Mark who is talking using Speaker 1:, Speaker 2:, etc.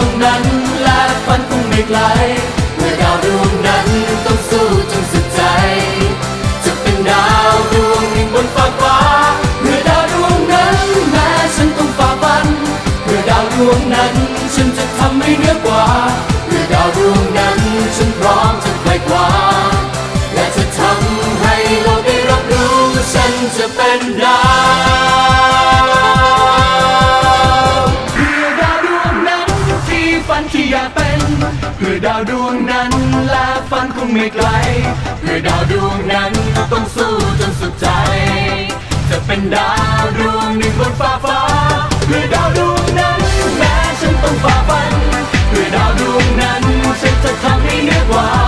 Speaker 1: วงนั้นและฝันคงไม่ไกล เมื่อดาวดวงนั้นต้องสู้จนสุดใจ จะเป็นดาวดวงหนึ่งบนฟ้าฟ้าเมื่อดาวดวงนั้นแม้ฉันต้องฝ่าฟันเมื่อดาวดวงนั้นฉันจะ อยากเป็น เพื่อดาวดวงนั้นลาฝันคงไม่ไกล เพื่อดาวดวงนั้นต้องสู้จนสุดใจ จะเป็นดาวดวงหนึ่งบนฟ้าฟ้า เพื่อดาวดวงนั้นแม้ฉันต้องฝ่าฟัน เพื่อดาวดวงนั้นฉันจะทำให้เหนือกว่า